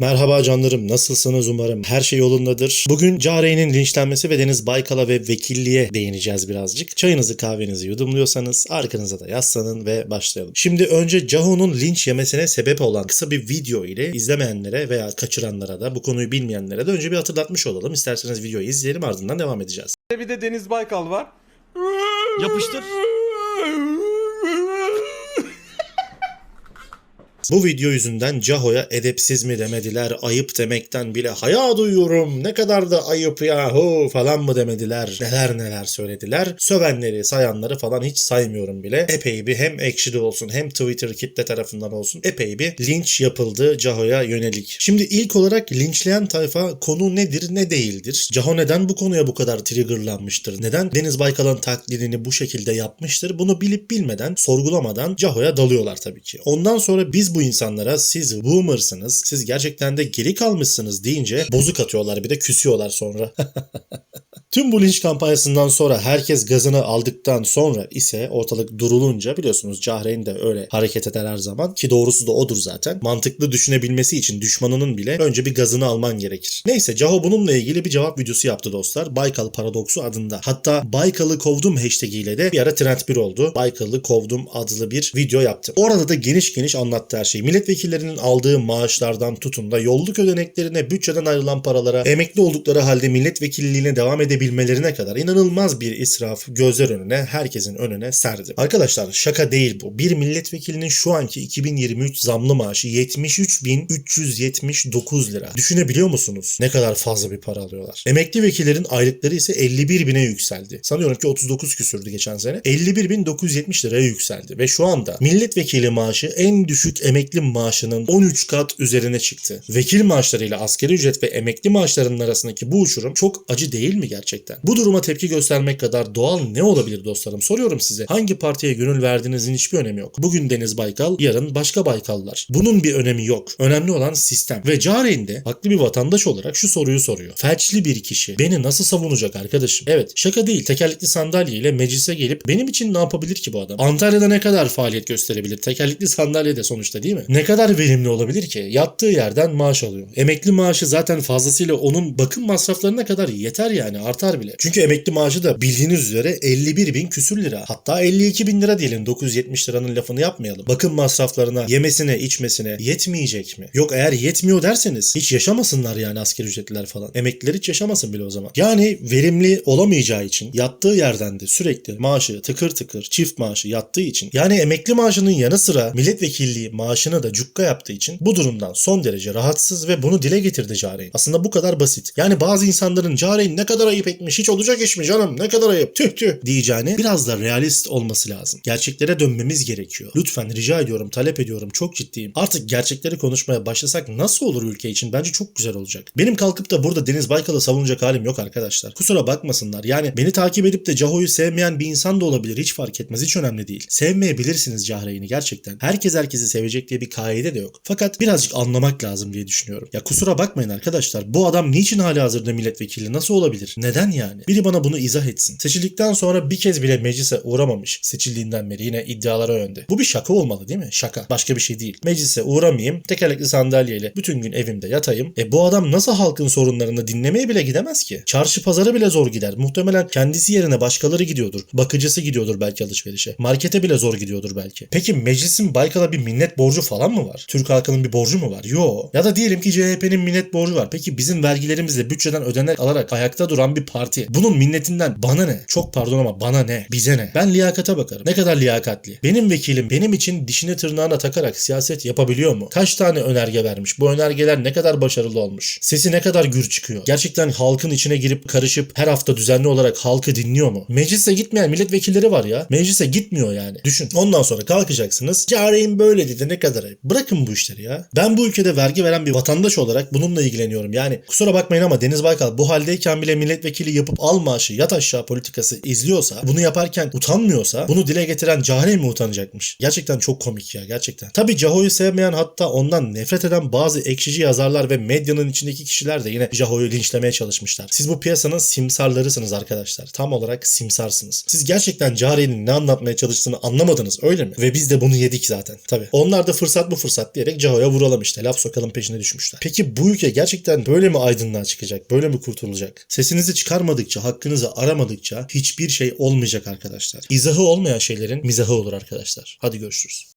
Merhaba canlarım, nasılsınız umarım her şey yolundadır. Bugün Cahreyn'in linçlenmesi ve Deniz Baykal'a ve vekilliğe değineceğiz birazcık. Çayınızı kahvenizi yudumluyorsanız arkanıza da yaslanın ve başlayalım. Şimdi önce Caho'nun linç yemesine sebep olan kısa bir video ile izlemeyenlere veya kaçıranlara da bu konuyu bilmeyenlere de önce bir hatırlatmış olalım. İsterseniz videoyu izleyelim ardından devam edeceğiz. Bir de Deniz Baykal var. Yapıştır. Bu video yüzünden Caho'ya edepsiz mi demediler, ayıp demekten bile haya duyuyorum, ne kadar da ayıp yahu falan mı demediler, neler neler söylediler. Sövenleri, sayanları falan hiç saymıyorum bile. Epey bir hem Ekşi'de olsun hem Twitter kitle tarafından olsun epey bir linç yapıldı Caho'ya yönelik. Şimdi ilk olarak linçleyen tayfa konu nedir ne değildir? Caho neden bu konuya bu kadar triggerlanmıştır? Neden Deniz Baykal'ın taklidini bu şekilde yapmıştır? Bunu bilip bilmeden, sorgulamadan Caho'ya dalıyorlar tabii ki. Ondan sonra biz bu insanlara siz boomersınız, siz gerçekten de geri kalmışsınız deyince bozuk atıyorlar bir de küsüyorlar sonra. Tüm bu linç kampanyasından sonra herkes gazını aldıktan sonra ise ortalık durulunca biliyorsunuz Cahreyn de öyle hareket eder her zaman ki doğrusu da odur zaten. Mantıklı düşünebilmesi için düşmanının bile önce bir gazını alman gerekir. Neyse Caho bununla ilgili bir cevap videosu yaptı dostlar. Baykal paradoksu adında. Hatta Baykal'ı kovdum hashtag ile de bir ara trend bir oldu. Baykal'ı kovdum adlı bir video yaptı. Orada da geniş geniş anlattı her şeyi. Milletvekillerinin aldığı maaşlardan tutun da yolluk ödeneklerine, bütçeden ayrılan paralara, emekli oldukları halde milletvekilliğine devam edebilmelerine kadar inanılmaz bir israf gözler önüne, herkesin önüne serdi. Arkadaşlar şaka değil bu. Bir milletvekilinin şu anki 2023 zamlı maaşı 73.379 lira. Düşünebiliyor musunuz? Ne kadar fazla bir para alıyorlar. Emekli vekillerin aylıkları ise 51 bine yükseldi. Sanıyorum ki 39 küsürdü geçen sene. 51.970 liraya yükseldi. Ve şu anda milletvekili maaşı en düşük emekli maaşının 13 kat üzerine çıktı. Vekil maaşlarıyla asgari ücret ve emekli maaşlarının arasındaki bu uçurum çok acı değil mi gerçekten? Bu duruma tepki göstermek kadar doğal ne olabilir dostlarım? Soruyorum size. Hangi partiye gönül verdiğinizin hiçbir önemi yok. Bugün Deniz Baykal, yarın başka Baykallar. Bunun bir önemi yok. Önemli olan sistem. Ve Cahreyn de haklı bir vatandaş olarak şu soruyu soruyor. Felçli bir kişi beni nasıl savunacak arkadaşım? Evet şaka değil. Tekerlekli sandalyeyle meclise gelip benim için ne yapabilir ki bu adam? Antalya'da ne kadar faaliyet gösterebilir? Tekerlekli sandalye de sonuçta değil mi? Ne kadar verimli olabilir ki? Yattığı yerden maaş alıyor. Emekli maaşı zaten fazlasıyla onun bakım masraflarına kadar yeter yani artar bile. Çünkü emekli maaşı da bildiğiniz üzere 51 bin küsür lira. Hatta 52 bin lira diyelim 970 liranın lafını yapmayalım. Bakım masraflarına, yemesine, içmesine yetmeyecek mi? Yok eğer yetmiyor derseniz hiç yaşamasınlar yani asgari ücretliler falan. Emekliler hiç yaşamasın bile o zaman. Yani verimli olamayacağı için yattığı yerden de sürekli maaşı tıkır tıkır çift maaşı yattığı için yani emekli maaşının yanı sıra milletvekilliği maaşını da cukka yaptığı için bu durumdan son derece rahatsız ve bunu dile getirdi Cahreyn. Aslında bu kadar basit. Yani bazı insanların Cahreyn ne kadar ayıp etmiş hiç olacak iş mi canım ne kadar ayıp tüh tüh diyeceğini biraz da realist olması lazım. Gerçeklere dönmemiz gerekiyor. Lütfen rica ediyorum talep ediyorum çok ciddiyim. Artık gerçekleri konuşmaya başlasak nasıl olur ülke için bence çok güzel olacak. Benim kalkıp da burada Deniz Baykal'ı savunacak halim yok arkadaşlar. Kusura bakmasınlar. Yani beni takip edip de Caho'yu sevmeyen bir insan da olabilir. Hiç fark etmez. Hiç önemli değil. Sevmeyebilirsiniz Cahreyn'i gerçekten. Herkes herkesi sevecek diye bir kaide de yok. Fakat birazcık anlamak lazım diye düşünüyorum. Ya kusura bakmayın arkadaşlar. Bu adam niçin hali hazırda milletvekili? Nasıl olabilir? Neden yani? Biri bana bunu izah etsin. Seçildikten sonra bir kez bile meclise uğramamış. Seçildiğinden beri yine iddialara önde. Bu bir şaka olmalı değil mi? Şaka. Başka bir şey değil. Meclise uğramayayım. Tekerlekli sandalyeyle bütün gün evimde yatayım. E bu adam nasıl halkın sorunlarını dinlemeye bile gidemez ki? Çarşı pazara bile zor gider. Muhtemelen kendisi yerine başkaları gidiyordur. Bakıcısı gidiyordur belki alışverişe. Markete bile zor gidiyordur belki. Peki meclisin Baykal'a bir minnet borcu falan mı var? Türk halkının bir borcu mu var? Yo. Ya da diyelim ki CHP'nin minnet borcu var. Peki bizim vergilerimizle bütçeden ödenek alarak ayakta duran bir parti. Bunun minnetinden bana ne? Çok pardon ama bana ne? Bize ne? Ben liyakata bakarım. Ne kadar liyakatli? Benim vekilim benim için dişini tırnağına takarak siyaset yapabiliyor mu? Kaç tane önerge vermiş? Bu önergeler ne kadar başarılı olmuş? Sesi ne kadar gür çıkıyor? Gerçekten halkın içine girip karışıp her hafta düzenli olarak halkı dinliyor mu? Meclise gitmeyen milletvekilleri var ya. Meclise gitmiyor yani. Düşün. Ondan sonra kalkacaksınız. Cahreyn böyle dedi ne kadar ayıp. Bırakın bu işleri ya. Ben bu ülkede vergi veren bir vatandaş olarak bununla ilgileniyorum. Yani kusura bakmayın ama Deniz Baykal bu haldeyken bile milletvekili milletvekili yapıp al maaşı yat aşağı politikası izliyorsa, bunu yaparken utanmıyorsa, bunu dile getiren Cahre mi utanacakmış? Gerçekten çok komik ya gerçekten. Tabii Caho'yu sevmeyen hatta ondan nefret eden bazı ekşici yazarlar ve medyanın içindeki kişiler de yine Caho'yu linçlemeye çalışmışlar. Siz bu piyasanın simsarlarısınız arkadaşlar. Tam olarak simsarsınız. Siz gerçekten Cahre'nin ne anlatmaya çalıştığını anlamadınız öyle mi? Ve biz de bunu yedik zaten. Tabii. Onlar da fırsat bu fırsat diyerek Caho'ya vuralım işte. Laf sokalım peşine düşmüşler. Peki bu ülke gerçekten böyle mi aydınlığa çıkacak? Böyle mi kurtulacak? Sesinizi çıkarmadıkça, hakkınızı aramadıkça hiçbir şey olmayacak arkadaşlar. İzahı olmayan şeylerin mizahı olur arkadaşlar. Hadi görüşürüz.